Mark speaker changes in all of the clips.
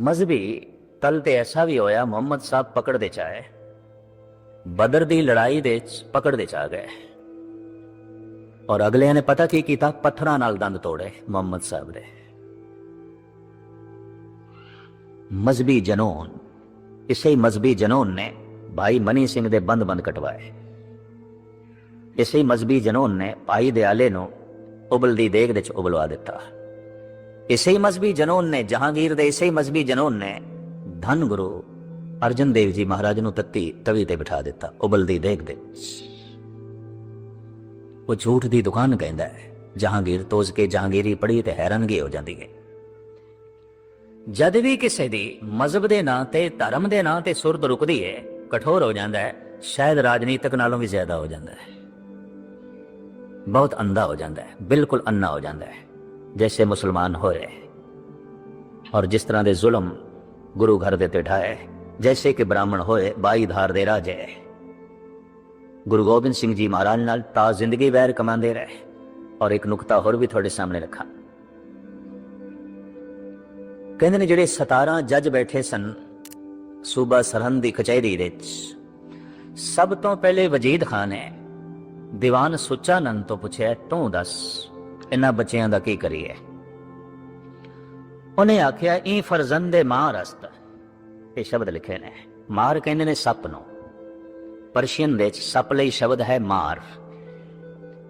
Speaker 1: ਮਜ਼ਹਬੀ ਕੱਲ ਤੇ ਐਸਾ ਵੀ ਹੋਇਆ, ਮੁਹੰਮਦ ਸਾਹਿਬ ਪਕੜ ਦੇ ਚ ਆਏ ਬਦਰ ਦੀ ਲੜਾਈ ਦੇ ਚ ਪਕੜ ਦੇ ਚ ਆ ਗਏ। ਔਰ ਅਗਲਿਆਂ ਨੇ ਪਤਾ ਕੀ ਕੀਤਾ? ਪੱਥਰਾਂ ਨਾਲ ਦੰਦ ਤੋੜੇ ਮੁਹੰਮਦ ਸਾਹਿਬ ਦੇ। ਮਜ਼ਹਬੀ ਜਨੂਨ, ਇਸੇ ਹੀ ਮਜ਼ਹਬੀ ਜਨੂਨ ਨੇ ਭਾਈ ਮਨੀ ਸਿੰਘ ਦੇ ਬੰਦ ਬੰਦ ਕਟਵਾਏ। ਇਸੇ ਹੀ ਮਜ਼ਹਬੀ ਜਨੂਨ ਨੇ ਭਾਈ ਦਿਆਲੇ ਨੂੰ ਉਬਲਦੀ ਦੇਗ ਦੇ ਚ ਉਬਲਵਾ ਦਿੱਤਾ। ਇਸੇ ਹੀ ਮਜ਼ਹਬੀ ਜਨੂਨ ਨੇ, ਜਹਾਂਗੀਰ ਦੇ ਇਸੇ ਹੀ ਮਜ਼ਹਬੀ ਜਨੂਨ ਨੇ ਧੰਨ ਗੁਰੂ ਅਰਜਨ ਦੇਵ ਜੀ ਮਹਾਰਾਜ ਨੂੰ ਤੱਤੀ ਤਵੀ ਤੇ ਬਿਠਾ ਦਿੱਤਾ। ਉਬਲਦੀ ਦੇਖ ਦੇ ਉਹ ਝੂਠ ਦੀ ਦੁਕਾਨ ਕਹਿੰਦਾ ਹੈ। ਜਹਾਂਗੀਰ ਤੋਜ਼ ਕੇ ਜਹਾਂਗੀਰੀ ਪੜੀ ਤੇ ਹੈਰਾਨਗੀ ਹੋ ਜਾਂਦੀ ਹੈ। ਜਦ ਵੀ ਕਿਸੇ ਦੀ ਮਜ਼ਹਬ ਦੇ ਨਾਂ ਤੇ, ਧਰਮ ਦੇ ਨਾਂ ਤੇ ਸੁਰਤ ਰੁਕਦੀ ਹੈ, ਕਠੋਰ ਹੋ ਜਾਂਦਾ ਹੈ, ਸ਼ਾਇਦ ਰਾਜਨੀਤਿਕ ਨਾਲੋਂ ਵੀ ਜ਼ਿਆਦਾ ਹੋ ਜਾਂਦਾ ਹੈ। ਬਹੁਤ ਅੰਧਾ ਹੋ ਜਾਂਦਾ ਹੈ, ਬਿਲਕੁਲ ਅੰਨਾ ਹੋ ਜਾਂਦਾ ਹੈ। ਜੈਸੇ ਮੁਸਲਮਾਨ ਹੋਏ ਔਰ ਜਿਸ ਤਰ੍ਹਾਂ ਦੇ ਜ਼ੁਲਮ ਗੁਰੂ ਘਰ ਦੇ ਤੇ ਢਾਏ ਜੈਸੇ ਕਿ ਬ੍ਰਾਹਮਣ ਹੋਏ ਬਾਈ ਧਾਰ ਦੇ ਰਾਜੇ ਗੁਰੂ ਗੋਬਿੰਦ ਸਿੰਘ ਜੀ ਮਹਾਰਾਜ ਨਾਲ ਤਾਂ ਜ਼ਿੰਦਗੀ ਵੈਰ ਕਮਾਉਂਦੇ ਰਹੇ ਔਰ ਇੱਕ ਨੁਕਤਾ ਹੋਰ ਵੀ ਤੁਹਾਡੇ ਸਾਹਮਣੇ ਰੱਖਾਂ ਕਹਿੰਦੇ ਨੇ ਜਿਹੜੇ 17 ਜੱਜ ਬੈਠੇ ਸਨ ਸੂਬਾ ਸਰਹੰਦ ਦੀ ਕਚਹਿਰੀ ਵਿੱਚ ਸਭ ਤੋਂ ਪਹਿਲੇ ਵਜੀਦ ਖਾਨ ਨੇ ਦੀਵਾਨ ਸੁੱਚਾਨੰਦ ਤੋਂ ਪੁੱਛਿਆ ਤੂੰ ਦੱਸ ਇਹਨਾਂ ਬੱਚਿਆਂ ਦਾ ਕੀ ਕਰੀਏ? ਉਹਨੇ ਆਖਿਆ ਇਹ ਫਰਜ਼ੰਦੇ ਮਾਂ ਰਸਤ ਇਹ ਸ਼ਬਦ ਲਿਖੇ ਨੇ। ਮਾਰ ਕਹਿੰਦੇ ਨੇ ਸੱਪ ਨੂੰ। ਪਰਸ਼ੀਅਨ ਵਿੱਚ ਸੱਪ ਲਈ ਸ਼ਬਦ ਹੈ ਮਾਰ।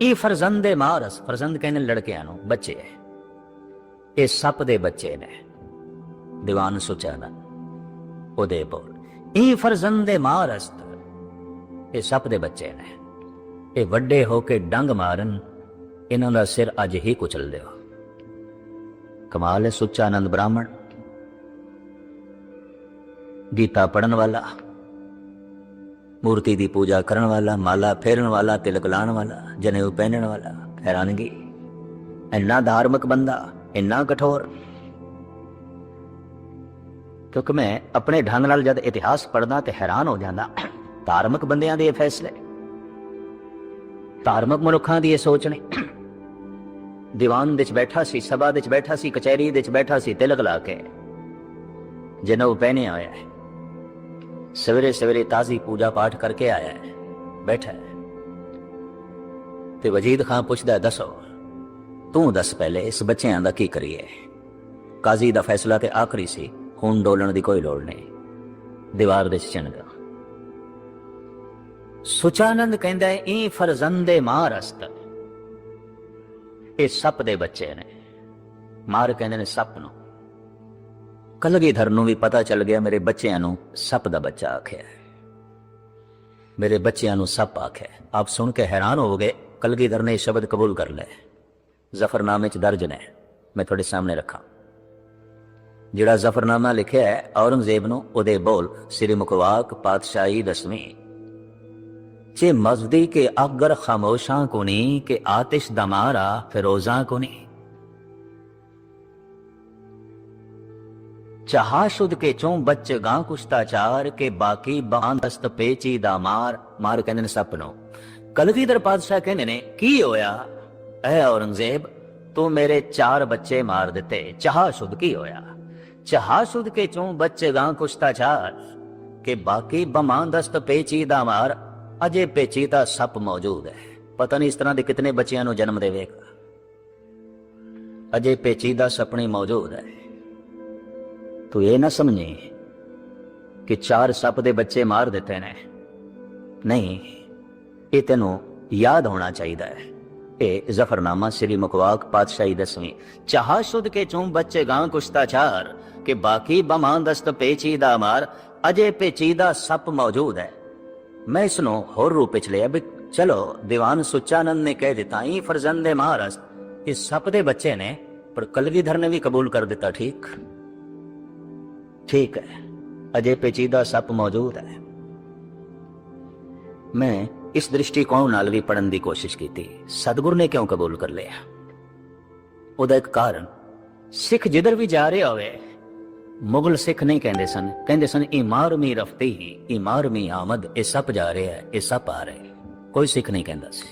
Speaker 1: ਇਹ ਫਰਜ਼ੰਦੇ ਮਾਰਸ ਫਰਜ਼ੰਦ ਕਹਿੰਦੇ ਨੇ ਲੜਕਿਆਂ ਨੂੰ, ਬੱਚੇ। ਇਹ ਸੱਪ ਦੇ ਬੱਚੇ ਨੇ। ਦੀਵਾਨ ਸੁਚਾਨੰਦ ਉਹਦੇ ਬੋਲ ਇਹ ਫਰਜ਼ੰਦੇ ਮਾਰਸਤ ਇਹ ਸੱਪ ਦੇ ਬੱਚੇ ਨੇ। ਇਹ ਵੱਡੇ ਹੋ ਕੇ ਡੰਗ ਮਾਰਨ ਇਹਨਾਂ ਦਾ ਸਿਰ ਅੱਜ ਹੀ ਕੁਚਲ ਦਿਓ। ਕਮਾਲ ਹੈ ਸੁੱਚਾਨੰਦ ਬ੍ਰਾਹਮਣ। ਗੀਤਾ ਪੜਨ ਵਾਲਾ, ਮੂਰਤੀ ਦੀ ਪੂਜਾ ਕਰਨ ਵਾਲਾ, ਮਾਲਾ ਫੇਰਨ ਵਾਲਾ, ਤਿਲਕ ਲਾਣ ਵਾਲਾ, ਜਨੇਊ ਪਹਿਨਣ ਵਾਲਾ, ਹੈਰਾਨਗੀ। ਇੰਨਾ ਧਾਰਮਿਕ ਬੰਦਾ, ਇੰਨਾ ਕਠੋਰ। ਕਿਉਂਕਿ ਮੈਂ ਆਪਣੇ ਢੰਗ ਨਾਲ ਜਦ ਇਤਿਹਾਸ ਪੜਦਾ ਤੇ ਹੈਰਾਨ ਹੋ ਜਾਂਦਾ, ਧਾਰਮਿਕ ਬੰਦਿਆਂ ਦੇ ਇਹ ਫੈਸਲੇ। ਧਾਰਮਿਕ ਮਨੁੱਖਾਂ ਦੀ ਇਹ ਸੋਚ ਨੇ। ਦੀਵਾਨ ਵਿੱਚ ਬੈਠਾ ਸੀ, ਸਭਾ ਵਿੱਚ ਬੈਠਾ ਸੀ, ਕਚਹਿਰੀ ਵਿੱਚ ਬੈਠਾ ਸੀ, ਤਿਲਕ ਲਾ ਕੇ। ਜਨੇਊ ਪਹਿਨੇ ਆਇਆ ਹੈ। ਸਵੇਰੇ ਸਵੇਰੇ ਤਾਜ਼ੀ ਪੂਜਾ ਪਾਠ ਕਰਕੇ ਆਇਆ ਹੈ। ਬੈਠਾ ਹੈ। ਤੇ ਵਜੀਦ ਖਾਨ ਪੁੱਛਦਾ ਦੱਸੋ, ਤੂੰ ਦੱਸ ਪਹਿਲੇ ਇਸ ਬੱਚਿਆਂ ਦਾ ਕੀ ਕਰੀਏ? ਕਾਜ਼ੀ ਦਾ ਫੈਸਲਾ ਤੇ ਆਖਰੀ ਸੀ ਹੁਣ ਡੋਲਣ ਦੀ ਕੋਈ ਲੋੜ ਨਹੀਂ। ਦੀਵਾਰ ਦੇ ਚਿਣਗਾ ਸੁਚਾਨੰਦ ਕਹਿੰਦਾ ਹੈ ਇਹ ਫਰਜ਼ੰਦੇ ਮਾਰਸਤ ਇਹ ਸੱਪ ਦੇ ਬੱਚੇ ਨੇ। ਮਾਰ ਕਹਿੰਦੇ ਨੇ ਸੱਪ ਨੂੰ। ਕਲਗੀਧਰ ਨੂੰ ਵੀ ਪਤਾ ਚੱਲ ਗਿਆ, ਮੇਰੇ ਬੱਚਿਆਂ ਨੂੰ ਸੱਪ ਦਾ ਬੱਚਾ ਆਖਿਆ ਮੇਰੇ ਬੱਚਿਆਂ ਨੂੰ ਸੱਪ ਆਖਿਆ ਆਪ ਸੁਣ ਕੇ ਹੈਰਾਨ ਹੋ ਗਏ, ਕਲਗੀਧਰ ਨੇ ਇਹ ਸ਼ਬਦ ਕਬੂਲ ਕਰ ਲਏ। ਜ਼ਫਰਨਾਮੇ ਚ ਦਰਜ ਨੇ, ਮੈਂ ਤੁਹਾਡੇ ਸਾਹਮਣੇ ਰੱਖਾਂ। ਜਿਹੜਾ ਜ਼ਫਰਨਾਮਾ ਲਿਖਿਆ ਹੈ, ਔਰੰਗਜ਼ੇਬ ਨੂੰ ਉਹਦੇ ਬੋਲ, ਸ੍ਰੀ ਮੁਖਵਾਕ ਪਾਤਸ਼ਾਹੀ ਦਸਵੀਂ। چه مزدی که اگر خموشاں کنی که آتش دمارا فروزاں کنی چہا شد کے چوں بچ گاں کشتا چار کے باقی باں دست پیچی دا ਮਾਰ ਮਾਰ ਕਹਿੰਦੇ ਨੇ ਸੱਪ ਨੂੰ ਕਲਗੀਧਰ ਪਾਤਸ਼ਾਹ ਕਹਿੰਦੇ ਨੇ, ਕੀ ਹੋਇਆ? ਐ ਔਰੰਗਜ਼ੇਬ, ਤੂੰ ਮੇਰੇ ਚਾਰ ਬੱਚੇ ਮਾਰ ਦਿੱਤੇ, ਚਹਾ ਸ਼ੁੱਧ ਕੀ ਹੋਇਆ? ਚਹਾ ਸ਼ੁੱਧ ਕੇ ਚੋਂ ਬੱਚੇ ਗਾਂ ਕੁਸ਼ਤਾ ਚਾਰ, ਕੇ ਬਾਕੀ ਬਮਾਂ ਦਸਤ ਪੇਚੀ ਦਾ ਮਾਰ ਅਜੇ ਪੇਚੀਦਾ ਸੱਪ ਮੌਜੂਦ ਹੈ। ਪਤਾ ਨਹੀਂ ਇਸ ਤਰ੍ਹਾਂ ਦੇ ਕਿਤਨੇ ਬੱਚਿਆਂ ਨੂੰ ਜਨਮ ਦੇਵੇਗਾ। ਅਜੇ ਪੇਚੀਦਾ ਸਪਣੀ ਮੌਜੂਦ ਹੈ। ਤੂੰ ਇਹ ਨਾ ਸਮਝੀ ਕਿ ਚਾਰ ਸੱਪ ਦੇ ਬੱਚੇ ਮਾਰ ਦਿੱਤੇ ਨੇ। ਨਹੀਂ, ਇਹ ਤੈਨੂੰ ਯਾਦ ਹੋਣਾ ਚਾਹੀਦਾ ਹੈ। ਇਹ ਜ਼ਫਰਨਾਮਾ ਸ੍ਰੀ ਮੁਕਵਾਕ ਪਾਤਸ਼ਾਹੀ ਦਸਵੀਂ। ਚਾਹ ਸੁਧ ਕੇ ਚੋਂ ਬੱਚੇ ਗਾਂ ਕੁਸ਼ਤਾਚਾਰ ਕਿ ਬਾਕੀ ਬਮਾਂ ਦਸਤ ਪੇਚੀਦਾ ਮਾਰ। ਅਜੇ ਪੇਚੀਦਾ ਸੱਪ ਮੌਜੂਦ ਹੈ। ਮੈਂ ਇਸ ਨੂੰ ਹੋਰ ਰੂਪ ਵਿੱਚ ਲਿਆ ਵੀ ਚਲੋ ਦੀਵਾਨ ਸੁਚਾਨੰਦ ਨੇ ਕਹਿ ਦਿੱਤਾ ਇਹ ਫਰਜ਼ੰਦੇ ਮਹਾਰਾਜ ਇਹ ਸੱਪ ਦੇ ਬੱਚੇ ਨੇ ਪਰ ਕਲਗੀਧਰ ਨੇ ਵੀ ਕਬੂਲ ਕਰ ਦਿੱਤਾ ਠੀਕ ਠੀਕ ਹੈ ਅਜੇ ਪੇਚੀਦਾ ਸੱਪ ਮੌਜੂਦ ਹੈ ਮੈਂ ਇਸ ਦ੍ਰਿਸ਼ਟੀਕੋਣ ਨਾਲ ਵੀ ਪੜਨ ਦੀ ਕੋਸ਼ਿਸ਼ ਕੀਤੀ ਸਤਿਗੁਰ ਨੇ ਕਿਉਂ ਕਬੂਲ ਕਰ ਲਿਆ ਉਹਦਾ ਇੱਕ ਕਾਰਨ ਸਿੱਖ ਜਿੱਧਰ ਵੀ ਜਾ ਰਿਹਾ ਹੋਵੇ ਮੁਗਲ ਸਿੱਖ ਨਹੀਂ ਕਹਿੰਦੇ ਸਨ। ਕਹਿੰਦੇ ਸਨ ਇਮਾਰਮੀ ਰਫਤੀ ਇਮਾਰਮੀ ਆਮਦ, ਇਹ ਸੱਪ ਜਾ ਰਿਹਾ ਹੈ, ਇਹ ਸੱਪ ਆ ਰਿਹਾ ਕੋਈ ਸਿੱਖ ਨਹੀਂ ਕਹਿੰਦਾ ਸੀ।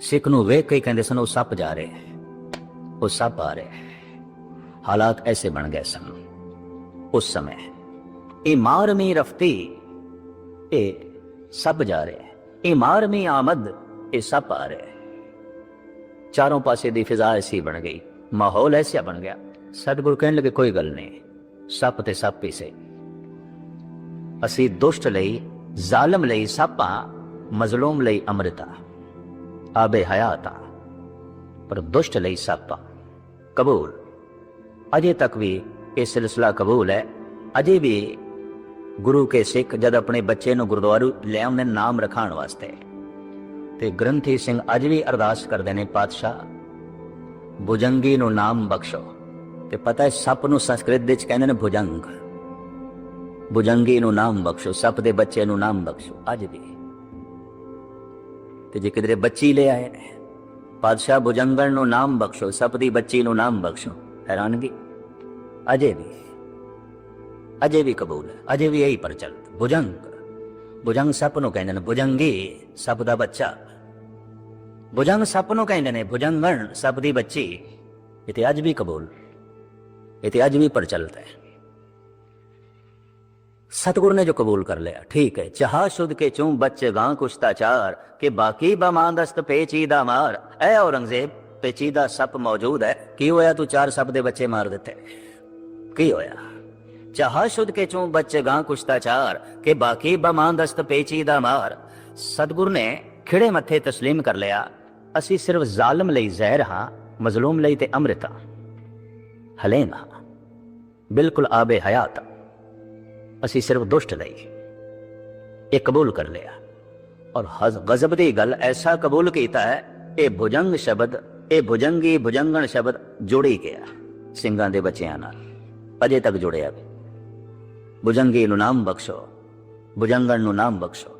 Speaker 1: ਸਿੱਖ ਨੂੰ ਵੇਖ ਕੇ ਕਹਿੰਦੇ ਸਨ, ਉਹ ਸੱਪ ਜਾ ਰਿਹਾ ਹੈ, ਉਹ ਸੱਪ ਆ ਰਿਹਾ ਹੈ। ਹਾਲਾਤ ਐਸੇ ਬਣ ਗਏ ਸਨ ਉਸ ਸਮੇਂ। ਇਹ ਮਾਰਮੀ ਰਫਤੀ ਇਹ ਸਭ ਜਾ ਰਿਹਾ ਹੈ ਇਹ ਮਾਰਮੀ ਆਮਦ, ਇਹ ਸਭ ਆ ਰਿਹਾ ਚਾਰੋਂ ਪਾਸੇ ਦੀ ਫਿਜ਼ਾ ਐਸੀ ਬਣ ਗਈ, ਮਾਹੌਲ ਐਸਾ ਬਣ ਗਿਆ। ਸਤਿਗੁਰੂ ਕਹਿਣ ਲੱਗੇ, ਕੋਈ ਗੱਲ ਨਹੀਂ। ਸੱਪ ਤੇ ਸੱਪ ਹੀ ਸੇ ਅਸੀਂ ਦੁਸ਼ਟ ਲਈ, ਜ਼ਾਲਮ ਲਈ ਸੱਪਾਂ, ਮਜ਼ਲੂਮ ਲਈ ਅੰਮ੍ਰਿਤਾ। ਆਬੇ ਹਯਾਤਾ ਪਰ ਦੁਸ਼ਟ ਲਈ ਸੱਪਾਂ ਕਬੂਲ। ਅਜੇ ਤੱਕ ਵੀ ਇਹ ਸਿਲਸਿਲਾ ਕਬੂਲ ਹੈ। ਅਜੇ ਵੀ ਗੁਰੂ ਕੇ ਸਿੱਖ ਜਦ ਆਪਣੇ ਬੱਚੇ ਨੂੰ ਗੁਰਦੁਆਰੂ ਲੈ ਆਉਂਦੇ ਨਾਮ ਰਖਾਉਣ ਵਾਸਤੇ। ਤੇ ਗ੍ਰੰਥੀ ਸਿੰਘ ਅੱਜ ਵੀ ਅਰਦਾਸ ਕਰਦੇ ਨੇ, ਪਾਤਸ਼ਾਹ, ਬੁਜੰਗੀ ਨੂੰ ਨਾਮ ਬਖਸ਼ੋ। ਤੇ ਪਤਾ ਹੈ ਸੱਪ ਨੂੰ ਸੰਸਕ੍ਰਿਤ ਵਿੱਚ ਕਹਿੰਦੇ ਨੇ ਭੁਜੰਗ। ਭੁਜੰਗੀ ਨੂੰ ਨਾਮ ਬਖਸ਼ੋ, ਸੱਪ ਦੇ ਬੱਚੇ ਨੂੰ ਨਾਮ ਬਖਸ਼ੋ, ਅੱਜ ਵੀ। ਤੇ ਜੇ ਕਿਧਰੇ ਬੱਚੀ ਲੈ ਆਏ ਨੇ, ਪਾਤਸ਼ਾਹ ਭੁਜੰਗਣ ਨੂੰ ਨਾਮ ਬਖਸ਼ੋ, ਸੱਪ ਦੀ ਬੱਚੀ ਨੂੰ ਨਾਮ ਬਖਸ਼ੋ, ਹੈਰਾਨਗੀ। ਅਜੇ ਵੀ ਅਜੇ ਵੀ ਕਬੂਲ ਹੈ, ਅਜੇ ਵੀ ਇਹੀ ਪ੍ਰਚਲਿਤ, ਭੁਜੰਗ। ਭੁਜੰਗ ਸੱਪ ਨੂੰ ਕਹਿੰਦੇ ਨੇ ਭੁਜੰਗੀ, ਸੱਪ ਦਾ ਬੱਚਾ। ਭੁਜੰਗ ਸੱਪ ਨੂੰ ਕਹਿੰਦੇ ਨੇ ਭੁਜੰਗਣ, ਸੱਪ ਦੀ ਬੱਚੀ, ਇਹ ਤੇ ਅੱਜ ਵੀ ਕਬੂਲ। ये तो आज भी प्रचलित है। सतगुरु ने जो कबूल कर लिया, ठीक है चाह शुद्ध के चू बच्चे गां कुश्ताचार के बाकी बमांदस्त पेचीदा मार, ऐ औरंगजेब, पेचीदा ਸੱਪ ਮੌਜੂਦ ਹੈ ਕੀ ਹੋਇਆ ਤੂੰ ਚਾਰ ਸੱਪ ਦੇ ਬੱਚੇ ਮਾਰ ਦਿੱਤੇ ਕੀ ਹੋਇਆ ਚਾਹ ਸ਼ੁੱਧ ਕੇ ਚੋਂ ਬੱਚੇ ਗਾਂ ਕੁਸ਼ਤਾ ਚਾਰ ਕੇ ਬਾਕੀ ਬਮਾਂਦਸਤ ਪੇਚੀਦਾ ਮਾਰ ਸਤਗੁਰ ਨੇ ਖਿੜੇ ਮੱਥੇ تسلیم ਕਰ ਲਿਆ ਅਸੀਂ ਸਿਰਫ ਜ਼ਾਲਮ ਲਈ ਜ਼ਹਿਰ ਹਾਂ ਮਜ਼ਲੂਮ ਲਈ ਤੇ ਅੰਮ੍ਰਿਤ ਹਾਂ ਹਲੇਮ ਹਾਂ ਬਿਲਕੁਲ ਆਬੇ ਹਯਾਤ। ਅਸੀਂ ਸਿਰਫ ਦੁਸ਼ਟ ਲਈ ਇਹ ਕਬੂਲ ਕਰ ਲਿਆ। ਔਰ ਹਜ਼ ਗਜ਼ਬ ਦੀ ਗੱਲ ਐਸਾ ਕਬੂਲ ਕੀਤਾ ਹੈ, ਇਹ ਭੁਜੰਗ ਸ਼ਬਦ, ਇਹ ਭੁਜੰਗੀ ਭੁਜੰਗਣ ਸ਼ਬਦ ਜੋੜੀ ਗਿਆ ਸਿੰਘਾਂ ਦੇ ਬੱਚਿਆਂ ਨਾਲ। ਅਜੇ ਤੱਕ ਜੁੜਿਆ ਵੀ। ਭੁਜੰਗੀ ਨੂੰ ਨਾਮ ਬਖਸ਼ੋ, ਭੁਜੰਗਣ ਨੂੰ ਨਾਮ ਬਖਸ਼ੋ।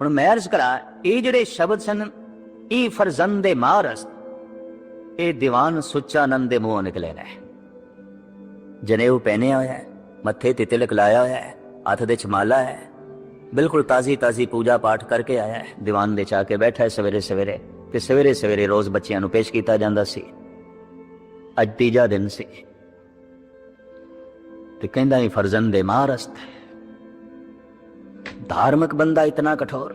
Speaker 1: ਹੁਣ ਮੈਂ ਅਰਜ਼ ਕਰਾਂ, ਇਹ ਜਿਹੜੇ ਸ਼ਬਦ ਸਨ, ਇਹ ਫਰਜ਼ੰਦ ਮਾਰਸ, ਇਹ ਦੀਵਾਨ ਸੁੱਚਾ ਨੰਦ ਦੇ ਮੂੰਹੋਂ ਨਿਕਲੇ ਨੇ। ਜਨੇਊ ਪਹਿਨਿਆ ਹੋਇਆ ਹੈ ਮੱਥੇ ਤੇ ਤਿਲਕ ਲਾਇਆ ਹੋਇਆ ਹੈ ਹੱਥ ਦੇ ਛਮਾਲਾ ਹੈ। ਬਿਲਕੁਲ ਤਾਜ਼ੀ ਤਾਜ਼ੀ ਪੂਜਾ ਪਾਠ ਕਰਕੇ ਆਇਆ ਹੈ ਦੀਵਾਨ ਦੇ ਚਾ ਕੇ ਬੈਠਾ ਹੈ ਸਵੇਰੇ ਸਵੇਰੇ ਤੇ ਸਵੇਰੇ ਸਵੇਰੇ ਰੋਜ਼ ਬੱਚਿਆਂ ਨੂੰ ਪੇਸ਼ ਕੀਤਾ ਜਾਂਦਾ ਸੀ। ਅੱਜ ਤੀਜਾ ਦਿਨ ਸੀ। ਤੇ ਕਹਿੰਦਾ ਹੀ ਫਰਜ਼ੰਦ ਦੇ ਮਾਰਸਤ ਧਾਰਮਿਕ ਬੰਦਾ ਇਤਨਾ ਕਠੋਰ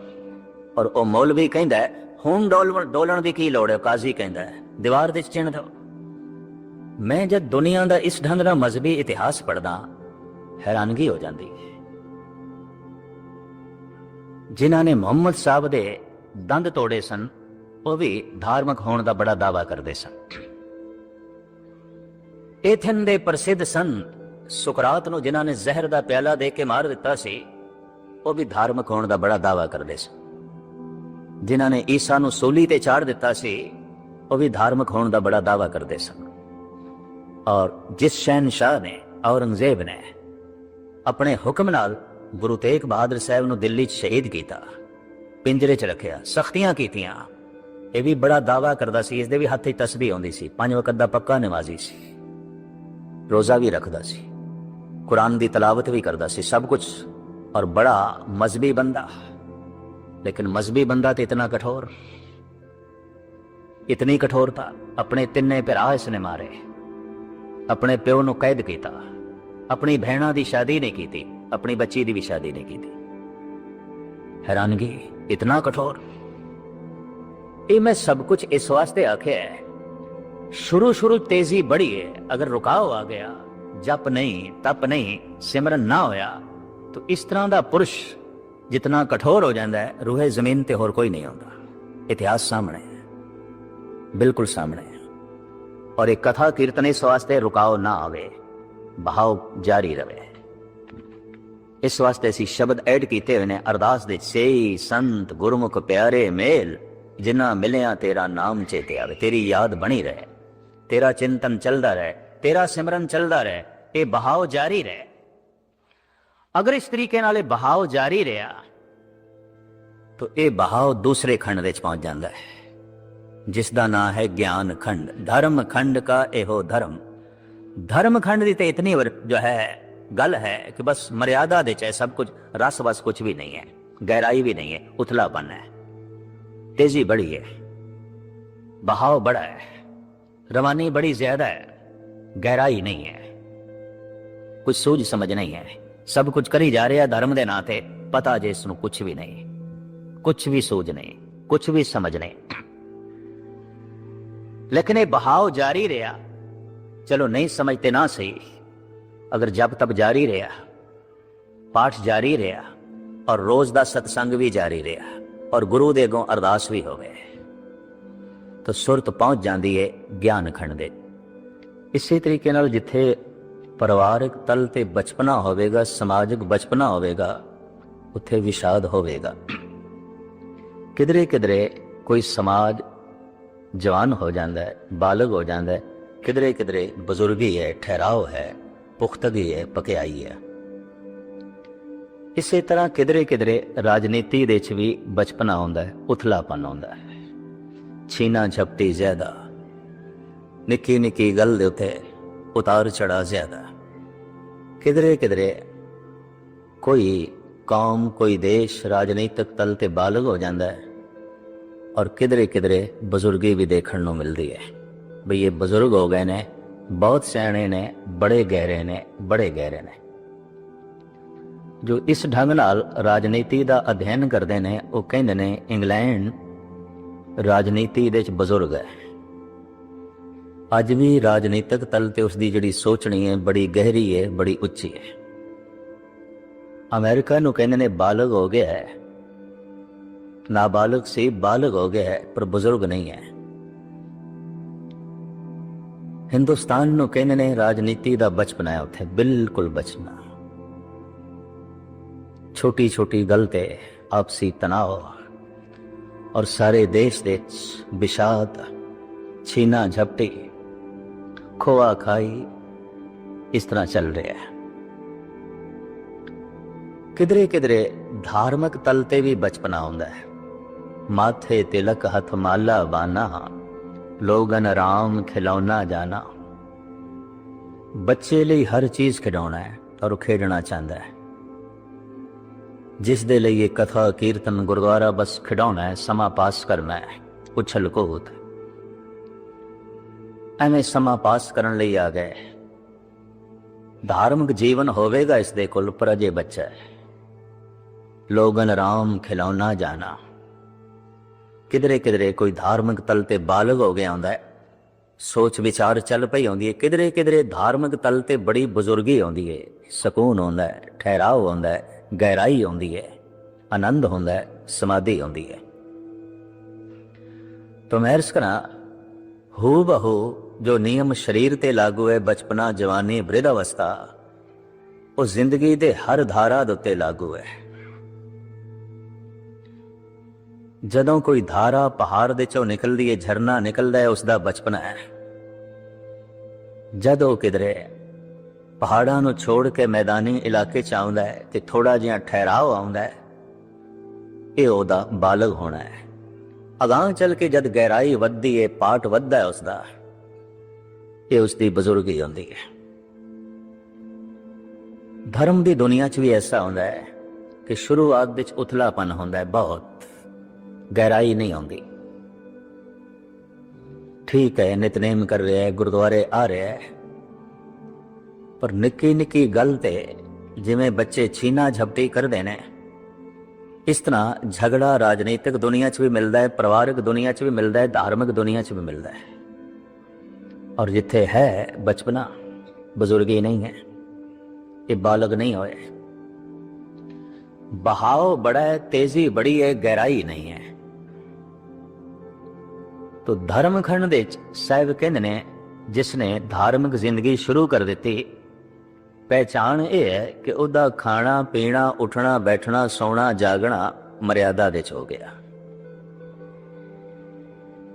Speaker 1: ਔਰ ਉਹ ਮੌਲਵੀ ਕਹਿੰਦਾ ਹੈ, ਹੁਣ ਡੋਲਣ ਡੋਲਣ ਦੀ ਕੀ ਲੋੜ ਹੈ ਕਾਜ਼ੀ ਕਹਿੰਦਾ ਹੈ, ਦੀਵਾਰ ਦੇ ਚਿਣ ਦਿਓ। ਮੈਂ ਜਦ ਦੁਨੀਆ ਦਾ ਇਸ ਢੰਗ ਦਾ ਮਜ਼ਹਬੀ ਇਤਿਹਾਸ ਪੜਦਾ ਹੈਰਾਨਗੀ ਹੋ ਜਾਂਦੀ। ਹੈ ਜਿਨ੍ਹਾਂ ਨੇ ਮੁਹੰਮਦ ਸਾਹਿਬ ਦੇ ਦੰਦ ਤੋੜੇ ਸਨ, ਉਹ ਵੀ ਧਾਰਮਿਕ ਹੋਣ ਦਾ ਬੜਾ ਦਾਵਾ ਕਰਦੇ ਸਨ। ਏਥਨ ਦੇ ਪ੍ਰਸਿੱਧ ਸੰਤ ਸੁਕਰਾਤ ਨੂੰ ਜਿਨ੍ਹਾਂ ਨੇ ਜ਼ਹਿਰ ਦਾ ਪਿਆਲਾ ਦੇ ਕੇ ਮਾਰ ਦਿੱਤਾ ਸੀ, ਉਹ ਵੀ ਧਾਰਮਿਕ ਹੋਣ ਦਾ ਬੜਾ ਦਾਵਾ ਕਰਦੇ ਸਨ। ਜਿਨ੍ਹਾਂ ਨੇ ਈਸਾ ਨੂੰ ਸੂਲੀ ਤੇ ਚਾੜ ਦਿੱਤਾ ਸੀ, ਉਹ ਵੀ ਧਾਰਮਿਕ ਹੋਣ ਦਾ ਬੜਾ ਦਾਵਾ ਕਰਦੇ ਸਨ। ਔਰ ਜਿਸ ਸ਼ਹਿਨशाह ਨੇ ਔਰੰਗਜ਼ੇਬ ਨੇ ਆਪਣੇ ਹੁਕਮ ਨਾਲ ਗੁਰੂ ਤੇਗ ਬਹਾਦਰ ਸਾਹਿਬ ਨੂੰ ਦਿੱਲੀ 'ਚ ਸ਼ਹੀਦ ਕੀਤਾ, ਪਿੰਜਰੇ 'ਚ ਰੱਖਿਆ, ਸਖਤੀਆਂ ਕੀਤੀਆਂ, ਇਹ ਵੀ ਬੜਾ ਦਾਵਾ ਕਰਦਾ ਸੀ ਇਸ ਦੇ ਵੀ ਹੱਥ 'ਚ ਤਸਬੀਹ ਆਉਂਦੀ ਸੀ, ਪੰਜ ਵਕਤ ਦਾ ਪੱਕਾ ਨਮਾਜ਼ੀ ਸੀ, ਰੋਜ਼ਾ ਵੀ ਰੱਖਦਾ ਸੀ, ਕੁਰਾਨ ਦੀ ਤਲਾਵਤ ਵੀ ਕਰਦਾ ਸੀ, ਸਭ ਕੁਝ ਔਰ ਬੜਾ ਮਜ਼ਬੀ ਬੰਦਾ, ਲੇਕਿਨ ਮਜ਼ਬੀ ਬੰਦਾ ਤੇ ਇਤਨਾ ਕਠੋਰ, ਇਤਨੀ ਕਠੋਰਤਾ, ਆਪਣੇ ਤਿੰਨੇ ਭਰਾ ਇਸ ਨੇ ਮਾਰੇ। ਆਪਣੇ ਪਿਓ ਨੂੰ ਕੈਦ ਕੀਤਾ। ਆਪਣੀ ਭੈਣਾਂ ਦੀ ਸ਼ਾਦੀ ਨਹੀਂ ਕੀਤੀ, ਆਪਣੀ ਬੱਚੀ ਦੀ ਵੀ ਸ਼ਾਦੀ ਨਹੀਂ ਕੀਤੀ। ਹੈਰਾਨਗੀ ਇਤਨਾ ਕਠੋਰ। ਇਹ ਮੈਂ ਸਭ ਕੁਝ ਇਸ ਵਾਸਤੇ ਆਖਿਆ ਹੈ। ਸ਼ੁਰੂ ਸ਼ੁਰੂ ਤੇਜ਼ੀ ਬੜੀ ਹੈ। ਅਗਰ ਰੁਕਾਓ ਆ ਗਿਆ, ਜਪ ਨਹੀਂ, ਤਪ ਨਹੀਂ, ਸਿਮਰਨ ਨਾ ਹੋਇਆ, ਤਾਂ ਇਸ ਤਰ੍ਹਾਂ ਦਾ ਪੁਰਸ਼ ਜਿਤਨਾ ਕਠੋਰ ਹੋ ਜਾਂਦਾ ਹੈ, ਰੂਹੇ ਜ਼ਮੀਨ ਤੇ ਹੋਰ ਕੋਈ ਨਹੀਂ ਆਉਂਦਾ। ਇਤਿਹਾਸ ਸਾਹਮਣੇ ਬਿਲਕੁਲ ਸਾਹਮਣੇ ਹੈ ਔਰ ਇਹ ਕਥਾ ਕੀਰਤਨ ਇਸ ਵਾਸਤੇ ਰੁਕਾਓ ਨਾ ਆਵੇ ਬਹਾਵ ਜਾਰੀ ਰਵੇ ਇਸ ਵਾਸਤੇ ਅਸੀਂ ਸ਼ਬਦ ਐਡ ਕੀਤੇ ਹੋਏ ਨੇ ਅਰਦਾਸ ਦੇ ਸੇ ਸੰਤ ਗੁਰਮੁਖ ਪਿਆਰੇ ਮੇਲ ਜਿਨ੍ਹਾਂ ਮਿਲਿਆ ਤੇਰਾ ਨਾਮ ਚੇਤੇ ਆਵੇ ਤੇਰੀ ਯਾਦ ਬਣੀ ਰਹੇ ਤੇਰਾ ਚਿੰਤਨ ਚੱਲਦਾ ਰਹੇ ਤੇਰਾ ਸਿਮਰਨ ਚੱਲਦਾ ਰਹੇ ਇਹ ਬਹਾਵ ਜਾਰੀ ਰਹੇ ਅਗਰ ਇਸ ਤਰੀਕੇ ਨਾਲ ਇਹ ਬਹਾਵ ਜਾਰੀ ਰਿਹਾ ਤਾਂ ਇਹ ਬਹਾਵ ਦੂਸਰੇ ਖੰਡ ਵਿੱਚ ਪਹੁੰਚ ਜਾਂਦਾ ਹੈ ਜਿਸ ਦਾ ਨਾਂ ਹੈ ਗਿਆਨ ਖੰਡ। ਧਰਮ ਖੰਡ ਕਾ ਇਹੋ ਧਰਮ। ਧਰਮ ਖੰਡ ਦੀ ਤੇ ਇਤਨੀ ਵਰ ਜੋ ਹੈ, ਗੱਲ ਹੈ ਕਿ ਬਸ ਮਰਿਆਦਾ ਦੇ ਚਾਹੇ ਸਭ ਕੁਝ, ਰਸ ਵਸ ਕੁਝ ਵੀ ਨਹੀਂ ਹੈ। ਗਹਿਰਾਈ ਵੀ ਨਹੀਂ ਹੈ, ਉਥਲਾਪਨ ਹੈ। ਤੇਜ਼ੀ ਬੜੀ ਹੈ। ਬਹਾਵ ਬੜਾ ਹੈ। ਰਵਾਨੀ ਬੜੀ ਜ਼ਿਆਦਾ ਹੈ। ਗਹਿਰਾਈ ਨਹੀਂ ਹੈ। ਕੁਝ ਸੋਝ ਸਮਝ ਨਹੀਂ ਹੈ। ਸਭ ਕੁਝ ਕਰੀ ਜਾ ਰਿਹਾ ਧਰਮ ਦੇ ਨਾਂ ਤੇ। ਪਤਾ ਜੇ ਇਸ ਨੂੰ ਕੁਝ ਵੀ ਨਹੀਂ। ਕੁਝ ਵੀ ਸੋਝ ਨਹੀਂ। ਕੁਝ ਵੀ ਸਮਝ ਨਹੀਂ। ਲੇਕਿਨ ਇਹ ਬਹਾव ਜਾਰੀ ਰਿਹਾ। ਚਲੋ ਨਹੀਂ ਸਮਝਤੇ ਨਾ ਸਹੀ। ਅਗਰ ਜਪ ਤਬ ਜਾਰੀ ਰਿਹਾ, ਪਾਠ ਜਾਰੀ ਰਿਹਾ ਔਰ ਰੋਜ਼ ਦਾ ਸਤਸੰਗ ਵੀ ਜਾਰੀ ਰਿਹਾ ਔਰ ਗੁਰੂ ਦੇ ਅੱਗੋਂ ਅਰਦਾਸ ਵੀ ਹੋਵੇ, ਤਾਂ ਸੁਰਤ ਪਹੁੰਚ ਜਾਂਦੀ ਹੈ ਗਿਆਨ ਖੰਡ ਦੇ। ਇਸੇ ਤਰੀਕੇ ਨਾਲ ਜਿੱਥੇ ਪਰਿਵਾਰਕ ਤਲ ਤੇ ਬਚਪਨਾ ਹੋਵੇਗਾ, ਸਮਾਜਿਕ ਬਚਪਨਾ ਹੋਵੇਗਾ, ਉੱਥੇ ਵਿਸ਼ਾਦ ਹੋਵੇਗਾ। ਕਿਧਰੇ ਕਿਧਰੇ ਕੋਈ ਸਮਾਜ ਜਵਾਨ ਹੋ ਜਾਂਦਾ ਹੈ, ਬਾਲਗ ਹੋ ਜਾਂਦਾ ਹੈ, ਕਿਧਰੇ ਕਿਧਰੇ ਬਜ਼ੁਰਗੀ ਹੈ, ਠਹਿਰਾਓ ਹੈ, ਪੁਖਤਗੀ ਹੈ, ਪਕਿਆਈ ਹੈ। ਇਸੇ ਤਰ੍ਹਾਂ ਕਿਧਰੇ ਕਿਧਰੇ ਰਾਜਨੀਤੀ ਦੇ ਵਿੱਚ ਵੀ ਬਚਪਨਾ ਆਉਂਦਾ ਹੈ, ਉਥਲਾਪਨ ਆਉਂਦਾ ਹੈ। ਛੀਨਾ ਝਪਟੀ ਜ਼ਿਆਦਾ, ਨਿੱਕੀ ਨਿੱਕੀ ਗੱਲ ਦੇ ਉੱਤੇ ਉਤਾਰ ਚੜਾ ਜ਼ਿਆਦਾ। ਕਿਧਰੇ ਕਿਧਰੇ ਕੋਈ ਕੌਮ, ਕੋਈ ਦੇਸ਼ ਰਾਜਨੀਤਿਕ ਤਲ ਤੇ ਬਾਲਗ ਹੋ ਜਾਂਦਾ ਹੈ ਔਰ ਕਿਧਰੇ ਕਿਧਰੇ ਬਜ਼ੁਰਗੀ ਵੀ ਦੇਖਣ ਨੂੰ ਮਿਲਦੀ ਹੈ ਬਈ ਇਹ ਬਜ਼ੁਰਗ ਹੋ ਗਏ ਨੇ ਬਹੁਤ ਸਿਆਣੇ ਨੇ ਬੜੇ ਗਹਿਰੇ ਨੇ ਬੜੇ ਗਹਿਰੇ ਨੇ ਜੋ ਇਸ ਢੰਗ ਨਾਲ ਰਾਜਨੀਤੀ ਦਾ ਅਧਿਐਨ ਕਰਦੇ ਨੇ ਉਹ ਕਹਿੰਦੇ ਨੇ ਇੰਗਲੈਂਡ ਰਾਜਨੀਤੀ ਦੇ ਵਿੱਚ ਬਜ਼ੁਰਗ ਹੈ ਅੱਜ ਵੀ ਰਾਜਨੀਤਿਕ ਤਲ ਤੇ ਉਸ ਦੀ ਜਿਹੜੀ ਸੋਚਣੀ ਹੈ ਬੜੀ ਗਹਿਰੀ ਹੈ ਬੜੀ ਉੱਚੀ ਹੈ ਅਮਰੀਕਾ ਨੂੰ ਕਹਿੰਦੇ ਨੇ ਬਾਲਗ ਹੋ ਗਿਆ ਹੈ ਨਾਬਾਲਗ ਸੀ ਬਾਲਗ ਹੋ ਗਿਆ ਹੈ ਪਰ ਬਜ਼ੁਰਗ ਨਹੀਂ ਹੈ ਹਿੰਦੁਸਤਾਨ ਨੂੰ ਕਹਿੰਦੇ ਨੇ ਰਾਜਨੀਤੀ ਦਾ ਬਚਪਨਾ ਹੈ ਉੱਥੇ ਬਿਲਕੁਲ ਬਚਪਨਾ ਛੋਟੀ ਛੋਟੀ ਗੱਲ ਤੇ ਆਪਸੀ ਤਣਾਅ ਔਰ ਸਾਰੇ ਦੇਸ਼ ਦੇ ਵਿਸ਼ਾਦ ਛੀਨਾ ਝਪਟੀ ਖੋਆ ਖਾਈ ਇਸ ਤਰ੍ਹਾਂ ਚੱਲ ਰਿਹਾ ਹੈ ਕਿਧਰੇ ਕਿਧਰੇ ਧਾਰਮਿਕ ਤਲ ਤੇ ਵੀ ਬਚਪਨਾ ਹੁੰਦਾ ਹੈ ਮਾਥੇ ਤਿਲਕ ਹੱਥ ਮਾਲਾ ਬਾਨਾ ਲੋਗਨ ਰਾਮ ਖਿਲੌਣਾ ਜਾਣਾ ਬੱਚੇ ਲਈ ਹਰ ਚੀਜ਼ ਖਿਡਾਉਣਾ ਹੈ ਔਰ ਉਹ ਖੇਡਣਾ ਚਾਹੁੰਦਾ ਹੈ ਜਿਸ ਦੇ ਲਈ ਇਹ ਕਥਾ ਕੀਰਤਨ ਗੁਰਦੁਆਰਾ ਬਸ ਖਿਡਾਉਣਾ ਹੈ ਸਮਾਂ ਪਾਸ ਕਰਨਾ ਹੈ ਉਛਲ ਕੂਦ ਐਵੇਂ ਸਮਾਂ ਪਾਸ ਕਰਨ ਲਈ ਆ ਗਏ ਧਾਰਮਿਕ ਜੀਵਨ ਹੋਵੇਗਾ ਇਸ ਦੇ ਕੋਲ ਪਰ ਅਜੇ ਬੱਚਾ ਹੈ ਲੋਗਨ ਰਾਮ ਖਿਲੌਣਾ ਜਾਣਾ ਕਿਧਰੇ ਕਿਧਰੇ ਕੋਈ ਧਾਰਮਿਕ ਤਲ ਤੇ ਬਾਲਗ ਹੋ ਗਿਆ ਹੁੰਦਾ ਹੈ। ਸੋਚ ਵਿਚਾਰ ਚੱਲ ਪਈ ਆਉਂਦੀ ਹੈ। ਕਿਧਰੇ ਕਿਧਰੇ ਧਾਰਮਿਕ ਤਲ ਤੇ ਬੜੀ ਬਜ਼ੁਰਗੀ ਆਉਂਦੀ ਹੈ। ਸਕੂਨ ਹੁੰਦਾ ਹੈ, ਠਹਿਰਾਵ ਹੁੰਦਾ ਹੈ, ਗਹਿਰਾਈ ਆਉਂਦੀ ਹੈ, ਆਨੰਦ ਹੁੰਦਾ ਹੈ, ਸਮਾਧੀ ਆਉਂਦੀ ਹੈ। ਤਾਂ ਮੈਂ ਇਸ ਕਰਾਂ ਹੂ ਬਹੂ ਜੋ ਨਿਯਮ ਸਰੀਰ ਤੇ ਲਾਗੂ ਹੈ, ਬਚਪਨਾ ਜਵਾਨੀ ਬ੍ਰਿਧ ਅਵਸਥਾ, ਉਹ ਜ਼ਿੰਦਗੀ ਦੇ ਹਰ ਧਾਰਾ ਦੇ ਉੱਤੇ ਲਾਗੂ ਹੈ। ਜਦੋਂ ਕੋਈ ਧਾਰਾ ਪਹਾੜ ਦੇ ਚੋਂ ਨਿਕਲਦੀ ਹੈ ਝਰਨਾ ਨਿਕਲਦਾ ਹੈ ਉਸ ਦਾ ਬਚਪਨਾ ਹੈ। ਜਦੋਂ ਕਿਧਰੇ ਪਹਾੜਾਂ ਨੂੰ ਛੋੜ ਕੇ ਮੈਦਾਨੀ ਇਲਾਕੇ ਚ ਆਉਂਦਾ ਹੈ ਤੇ ਥੋੜਾ ਜਿਹਾ ਠਹਿਰਾਓ ਆਉਂਦਾ ਹੈ, ਇਹ ਉਹਦਾ ਬਾਲਗ ਹੋਣਾ ਹੈ। ਅਗਾਂਹ ਚੱਲ ਕੇ ਜਦ ਗਹਿਰਾਈ ਵੱਧਦੀ ਹੈ ਪਾਟ ਵੱਧਦਾ ਹੈ ਉਸ ਦਾ ਇਹ ਉਸ ਦੀ ਬਜ਼ੁਰਗੀ ਹੁੰਦੀ ਹੈ ਧਰਮ ਦੀ ਦੁਨੀਆ 'ਚ ਵੀ ਐਸਾ ਹੁੰਦਾ ਹੈ ਕਿ ਸ਼ੁਰੂਆਤ ਵਿੱਚ ਉਥਲਾਪਨ ਹੁੰਦਾ ਹੈ, ਬਹੁਤ। ਗਹਿਰਾਈ ਨਹੀਂ ਆਉਂਦੀ। ਠੀਕ ਹੈ, ਨਿਤਨੇਮ ਕਰ ਰਿਹਾ ਹੈ, ਗੁਰਦੁਆਰੇ ਆ ਰਿਹਾ ਹੈ। ਪਰ ਨਿੱਕੀ ਨਿੱਕੀ ਗੱਲ ਤੇ ਜਿਵੇਂ ਬੱਚੇ ਛੀਨਾ ਝਪਟੀ ਕਰਦੇ ਨੇ, ਇਸ ਤਰ੍ਹਾਂ ਝਗੜਾ ਰਾਜਨੀਤਿਕ ਦੁਨੀਆ 'ਚ ਵੀ ਮਿਲਦਾ ਹੈ, ਪਰਿਵਾਰਕ ਦੁਨੀਆ 'ਚ ਵੀ ਮਿਲਦਾ ਹੈ, ਧਾਰਮਿਕ ਦੁਨੀਆ 'ਚ ਵੀ ਮਿਲਦਾ ਹੈ। ਔਰ ਜਿੱਥੇ ਹੈ ਬਚਪਨਾ, ਬਜ਼ੁਰਗੀ ਨਹੀਂ ਹੈ, ਇਹ ਬਾਲਗ ਨਹੀਂ ਹੋਏ। ਬਹਾਓ ਬੜਾ ਹੈ, ਤੇਜ਼ੀ ਬੜੀ ਹੈ, ਗਹਿਰਾਈ ਨਹੀਂ ਹੈ। ਤੋ ਧਰਮ ਖੰਡ ਦੇ ਵਿੱਚ ਸਾਹਿਬ ਕਹਿੰਦੇ ਨੇ ਜਿਸ ਨੇ ਧਾਰਮਿਕ ਜ਼ਿੰਦਗੀ ਸ਼ੁਰੂ ਕਰ ਦਿੱਤੀ। ਪਹਿਚਾਣ ਇਹ ਹੈ ਕਿ ਉਹਦਾ ਖਾਣਾ, ਪੀਣਾ, ਉੱਠਣਾ, ਬੈਠਣਾ, ਸੌਣਾ, ਜਾਗਣਾ ਮਰਿਆਦਾ ਦੇ ਚ ਹੋ ਗਿਆ।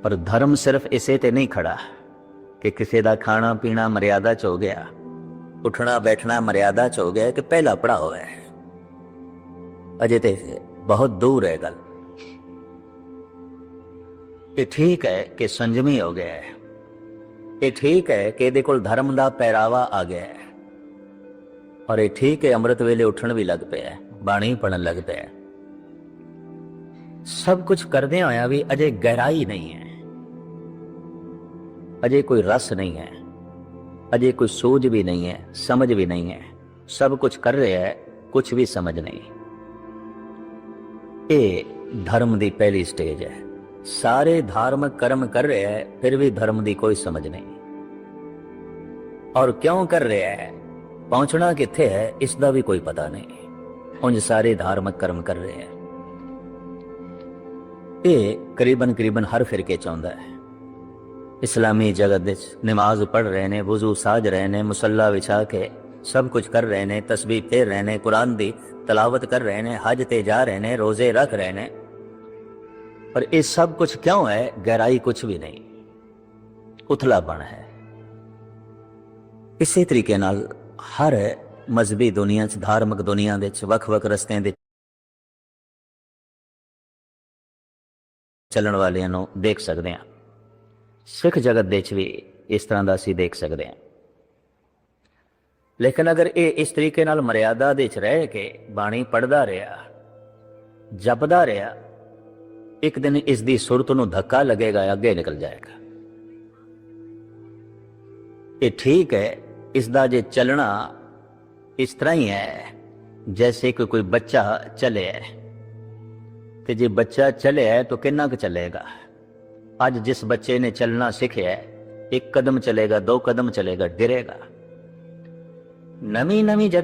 Speaker 1: ਪਰ ਧਰਮ ਸਿਰਫ ਇਸੇ ਤੇ ਨਹੀਂ ਖੜਾ ਕਿ ਕਿਸੇ ਦਾ ਖਾਣਾ, ਪੀਣਾ ਮਰਿਆਦਾ ਚ ਹੋ ਗਿਆ, ਉੱਠਣਾ, ਬੈਠਣਾ ਮਰਿਆਦਾ ਚ ਹੋ ਗਿਆ ਕਿ ਪਹਿਲਾ ਪੜਾਅ ਹੈ। ਅਜੇ ਤੇ ਬਹੁਤ ਦੂਰ ਹੈ ਗੱਲ। ਇਹ ਠੀਕ ਹੈ ਕਿ ਸੰਜਮੀ ਹੋ ਗਿਆ ਹੈ। ਇਹ ਠੀਕ ਹੈ ਕਿ ਇਹਦੇ ਕੋਲ ਧਰਮ ਦਾ ਪਹਿਰਾਵਾ ਆ ਗਿਆ ਹੈ। ਔਰ ਇਹ ਠੀਕ ਹੈ ਅੰਮ੍ਰਿਤ ਵੇਲੇ ਉੱਠਣ ਵੀ ਲੱਗ ਪਿਆ ਹੈ, ਬਾਣੀ ਪੜਨ ਲੱਗ ਪਿਆ ਹੈ। ਸਭ ਕੁਝ ਕਰਦੇ ਹੋਇਆ ਵੀ ਅਜੇ ਗਹਿਰਾਈ ਨਹੀਂ ਹੈ। ਅਜੇ ਕੋਈ ਰਸ ਨਹੀਂ ਹੈ। ਅਜੇ ਕੋਈ ਸੋਝ ਵੀ ਨਹੀਂ ਹੈ, ਸਮਝ ਵੀ ਨਹੀਂ ਹੈ। ਸਭ ਕੁਝ ਕਰ ਰਿਹਾ ਹੈ, ਕੁਝ ਵੀ ਸਮਝ ਨਹੀਂ। ਇਹ ਧਰਮ ਦੀ ਪਹਿਲੀ ਸਟੇਜ ਹੈ। ਸਾਰੇ ਧਾਰਮਿਕ ਕਰਮ ਕਰ ਰਿਹਾ ਹੈ, ਫਿਰ ਵੀ ਧਰਮ ਦੀ ਕੋਈ ਸਮਝ ਨਹੀਂ। ਔਰ ਕਿਉਂ ਕਰ ਰਿਹਾ ਹੈ? ਪਹੁੰਚਣਾ ਕਿੱਥੇ ਹੈ, ਇਸ ਦਾ ਵੀ ਕੋਈ ਪਤਾ ਨਹੀਂ। ਉਂਝ ਸਾਰੇ ਧਾਰਮਿਕ ਕਰਮ ਕਰ ਰਹੇ ਹੈ। ਇਹ ਕਰੀਬਨ ਕਰੀਬਨ ਹਰ ਫਿਰਕੇ ਚਾਹੁੰਦਾ ਹੈ। ਇਸਲਾਮੀ ਜਗਤ ਵਿੱਚ ਨਮਾਜ਼ ਪੜ੍ਹ ਰਹੇ ਨੇ, ਵਜ਼ੂ ਸਾਜ ਰਹੇ ਨੇ, ਮੁਸੱਲਾ ਵਿਛਾ ਕੇ ਸਭ ਕੁਝ ਕਰ ਰਹੇ ਨੇ, ਤਸਬੀਹ ਫੇਰ ਰਹੇ ਨੇ, ਕੁਰਾਨ ਦੀ ਤਲਾਵਤ ਕਰ ਰਹੇ ਨੇ, ਹਜ ਤੇ ਜਾ ਰਹੇ ਨੇ, ਰੋਜ਼ੇ ਰੱਖ ਰਹੇ ਨੇ। ਪਰ ਇਹ ਸਭ ਕੁਝ ਕਿਉਂ ਹੈ? ਗਹਿਰਾਈ ਕੁਝ ਵੀ ਨਹੀਂ। ਉਥਲਾਪਣ ਹੈ। ਇਸੇ ਤਰੀਕੇ ਨਾਲ ਹਰ ਮਜ਼ਬੀ ਦੁਨੀਆ 'ਚ, ਧਾਰਮਿਕ ਦੁਨੀਆ ਦੇ ਵਿੱਚ, ਵੱਖ-ਵੱਖ ਰਸਤਿਆਂ ਦੇ ਚੱਲਣ ਵਾਲਿਆਂ ਨੂੰ ਦੇਖ ਸਕਦੇ ਹਾਂ। ਸਿੱਖ ਜਗਤ ਦੇ ਵਿੱਚ ਵੀ ਇਸ ਤਰ੍ਹਾਂ ਦਾ ਅਸੀਂ ਦੇਖ ਸਕਦੇ ਹਾਂ। ਲੇਕਿਨ ਅਗਰ ਇਹ ਇਸ ਤਰੀਕੇ ਨਾਲ ਮਰਿਆਦਾ ਦੇ ਵਿੱਚ ਰਹਿ ਕੇ ਬਾਣੀ ਪੜਦਾ ਰਿਹਾ, ਜਪਦਾ ਰਿਹਾ ਇੱਕ ਦਿਨ ਇਸ ਦੀ ਸੁਰਤ ਨੂੰ ਧੱਕਾ ਲੱਗੇਗਾ, ਅੱਗੇ ਨਿਕਲ ਜਾਏਗਾ। ਇਹ ਠੀਕ ਹੈ, ਇਸ ਦਾ ਜੇ ਚੱਲਣਾ ਇਸ ਤਰ੍ਹਾਂ ਹੀ ਹੈ, ਜੈਸੇ ਕਿ ਕੋਈ ਬੱਚਾ ਚਲੇ ਹੈ। ਤੇ ਜੇ ਬੱਚਾ ਚਲੇ ਹੈ, ਤਾਂ ਕਿੰਨਾ ਕੁ ਚੱਲੇਗਾ? ਅੱਜ ਜਿਸ ਬੱਚੇ ਨੇ ਚੱਲਣਾ ਸਿੱਖਿਆ ਇੱਕ ਕਦਮ ਚਲੇਗਾ, ਦੋ ਕਦਮ ਚਲੇਗਾ ਗਿਰੇਗਾ ਨਵੀਂ ਨਵੀਂ ਜਦ